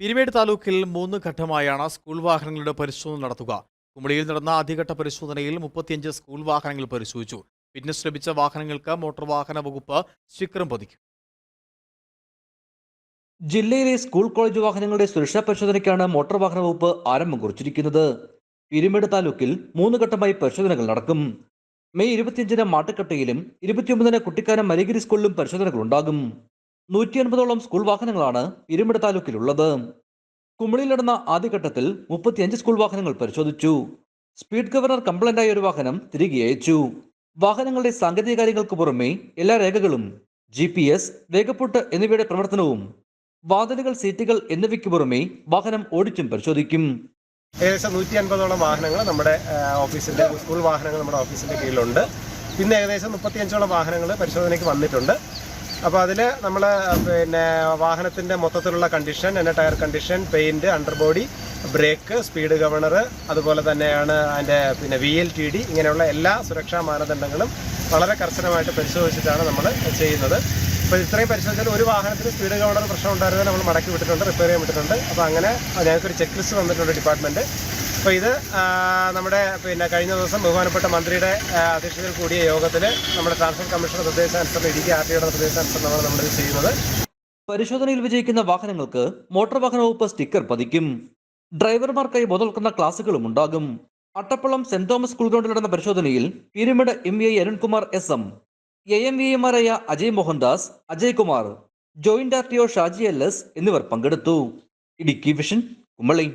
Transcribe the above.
പിരിമേട് താലൂക്കിൽ മൂന്ന് ഘട്ടമായാണ് സ്കൂൾ വാഹനങ്ങളുടെ പരിശോധന നടത്തുക. കുമളിയിൽ നടന്ന ആദ്യഘട്ട പരിശോധനയിൽ മുപ്പത്തിയഞ്ച് സ്കൂൾ വാഹനങ്ങൾ പരിശോധിച്ചു. ഫിറ്റ്നസ് ലഭിച്ച വാഹനങ്ങൾക്ക് മോട്ടോർ വാഹന വകുപ്പ് സ്റ്റിക്കറും പതിക്കും. ജില്ലയിലെ സ്കൂൾ കോളേജ് വാഹനങ്ങളുടെ സുരക്ഷാ പരിശോധനയ്ക്കാണ് മോട്ടോർ വാഹന വകുപ്പ് ആരംഭം കുറിച്ചിരിക്കുന്നത്. പിരിമേട് താലൂക്കിൽ മൂന്ന് ഘട്ടമായി പരിശോധനകൾ നടക്കും. മെയ് ഇരുപത്തിയഞ്ചിന് മാട്ടുക്കട്ടയിലും ഇരുപത്തിയൊമ്പതിന് കുട്ടിക്കാനം മലഗിരി സ്കൂളിലും പരിശോധനകൾ ഉണ്ടാകും. നൂറ്റി അൻപതോളം സ്കൂൾ വാഹനങ്ങളാണ് ഇരുമിട താലൂക്കിലുള്ളത്. കുമളിയിൽ നടന്ന ആദ്യഘട്ടത്തിൽ മുപ്പത്തിയഞ്ച് സ്കൂൾ വാഹനങ്ങൾ പരിശോധിച്ചു. സ്പീഡ് ഗവർണർ കംപ്ലൈന്റായ ഒരു വാഹനം തിരികെ അയച്ചു. വാഹനങ്ങളുടെ സാങ്കേതിക കാര്യങ്ങൾക്ക് പുറമെ എല്ലാ രേഖകളും ജി പി എസ് വേഗപ്പൊട്ട് എന്നിവയുടെ പ്രവർത്തനവും വാതിലുകൾ സീറ്റുകൾ എന്നിവയ്ക്ക് പുറമെ വാഹനം ഓടിച്ചും പരിശോധിക്കും. ഏകദേശം നൂറ്റി അൻപതോളം വാഹനങ്ങൾ നമ്മുടെ ഓഫീസിന്റെ സ്കൂൾ വാഹനങ്ങൾ നമ്മുടെ ഓഫീസിന്റെ കീഴിലുണ്ട്. പിന്നെ ഏകദേശം മുപ്പത്തിയഞ്ചോളം വാഹനങ്ങൾ പരിശോധനയ്ക്ക് വന്നിട്ടുണ്ട്. അപ്പോൾ അതിൽ നമ്മൾ പിന്നെ വാഹനത്തിന്റെ മൊത്തത്തിലുള്ള കണ്ടീഷൻ എന്റെ tyre condition paint underbody brake speed governor അതുപോലെ തന്നെയാണ് അതിന്റെ പിന്നെ വി എൽ ടി ഡി ഇങ്ങനെയുള്ള എല്ലാ സുരക്ഷാ മാനദണ്ഡങ്ങളും വളരെ കർശനമായിട്ട് പരിശോധിച്ചിട്ടാണ് നമ്മൾ ചെയ്യുന്നത്. അപ്പോൾ ഇത്രയും പരിശോധിച്ചാൽ ഒരു വാഹനത്തിന് സ്പീഡ് ഗവർണർ പ്രശ്നം ഉണ്ടായിരുന്നത് നമ്മൾ മടക്കി വിട്ടിട്ടുണ്ട് റിപ്പയർ ചെയ്യാൻ വിട്ടിട്ടുണ്ട്. അപ്പോൾ അങ്ങനെ ഞങ്ങൾക്കൊരു ചെക്ക് ലിസ്റ്റ് വന്നിട്ടുണ്ട് ഡിപ്പാർട്ട്മെന്റ് അപ്പോൾ ഇത് നമ്മുടെ പിന്നെ കഴിഞ്ഞ ദിവസം ബഹുമാനപ്പെട്ട മന്ത്രിയുടെ അധ്യക്ഷതയിൽ കൂടിയ യോഗത്തിൽ നമ്മുടെ ട്രാൻസ്പോർട്ട് കമ്മീഷണർ നിർദ്ദേശാനുസരണം ഇടുക്കി ആർ ടിയുടെ നിർദ്ദേശാനുസരണമാണ് നമ്മളിത് ചെയ്യുന്നത്. പരിശോധനയിൽ വിജയിക്കുന്ന വാഹനങ്ങൾക്ക് മോട്ടോർ വാഹന വകുപ്പ് സ്റ്റിക്കർ പതിക്കും. ഡ്രൈവർമാർക്കായി ബോധവൽക്കരണ ക്ലാസുകളും ഉണ്ടാകും. അട്ടപ്പള്ളം സെന്റ് തോമസ് സ്കൂൾ ഗ്രൗണ്ടിൽ നടന്ന പരിശോധനയിൽ Peermade M I Arunkumar S M A M V എമാരായ Ajay Mohandas Ajay Kumar joint R T O Shaji L S എന്നിവർ പങ്കെടുത്തു. ഇടുക്കി വിഷൻ കുമളി.